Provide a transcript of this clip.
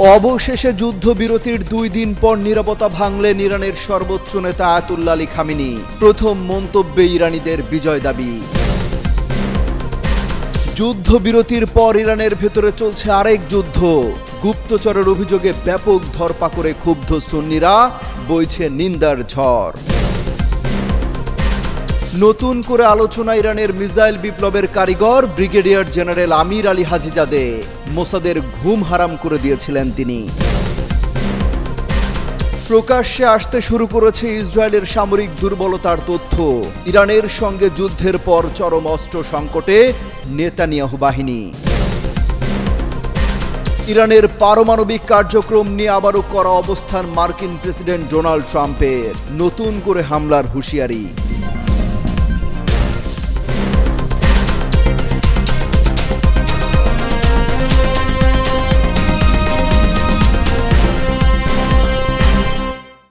অবশেষে যুদ্ধবিরতির দুই দিন পর নিরাপত্তা ভাঙলেন ইরানের সর্বোচ্চ নেতা আয়াতুল্লাহ আলী খামিনি। প্রথম মন্তব্যে ইরানিদের বিজয় দাবি। যুদ্ধবিরতির পর ইরানের ভেতরে চলছে আরেক যুদ্ধ। গুপ্তচরের অভিযোগে ব্যাপক ধরপাকড়ে ক্ষুব্ধ সুন্নিরা, বইছে নিন্দার ঝড়। নতুন করে আলোচনা ইরানের মিসাইল বিপ্লবের কারিগর brigadier general Amir Ali Hajizadeh. মোসাদের ঘুম হারাম করে দিয়েছিলেন তিনি। প্রকাশ্যে আসতে শুরু করেছে ইসরায়েলের সামরিক দুর্বলতার তথ্য। ইরানের সঙ্গে যুদ্ধের পর চরম অস্ত্র সংকটে নেতানিয়াহু বাহিনী। ইরানের পারমাণবিক কার্যক্রম নিয়ে আবারও করা অবস্থান মার্কিন প্রেসিডেন্ট ডোনাল্ড ট্রাম্পের। নতুন করে হামলার হুঁশিয়ারি।